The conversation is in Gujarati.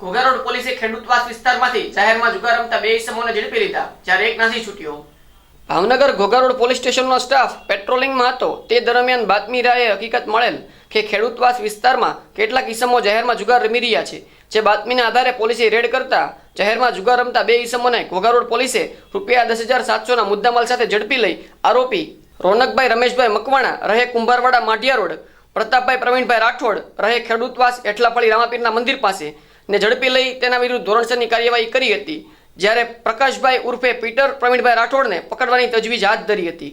ઘોઘા રોડ પોલીસે ખેડૂતવાસ વિસ્તારમાંથી જાહેરમાં જુગાર રમતા બે ઇસમોને ઝડપી લીધા, જ્યારે એક નાસી છૂટ્યો. ભાવનગર ઘોઘા રોડ પોલીસ સ્ટેશનનો સ્ટાફ પેટ્રોલિંગમાં હતો. તે દરમિયાન બાતમી રાયે હકીકત મળેલ કે ખેડૂતવાસ વિસ્તારમાં કેટલાક ઇસમો જાહેરમાં જુગાર રમી રહ્યા છે, જે બાતમીના આધારે પોલીસે રેડ કરતા જાહેરમાં જુગાર રમતા બે ઇસમોને ઘોઘા રોડ પોલીસે રૂપિયા દસ હજાર સાતસોના મુદ્દામાલ સાથે ઝડપી લઈ આરોપી રોનકભાઈ રમેશભાઈ મકવાણા, રહે કુંભારવાડા, માઢિયા રોડ, પ્રતાપભાઈ પ્રવીણભાઈ રાઠોડ, રહે ખેડૂતવાસ એઠલાપડી રામાપીરના મંદિર પાસે ને ઝડપી લઈ તેના વિરુદ્ધ ધોરણસરની કાર્યવાહી કરી હતી. જ્યારે પ્રકાશભાઈ ઉર્ફે પીટર પ્રવીણભાઈ રાઠોડને પકડવાની તજવીજ હાથ ધરી હતી.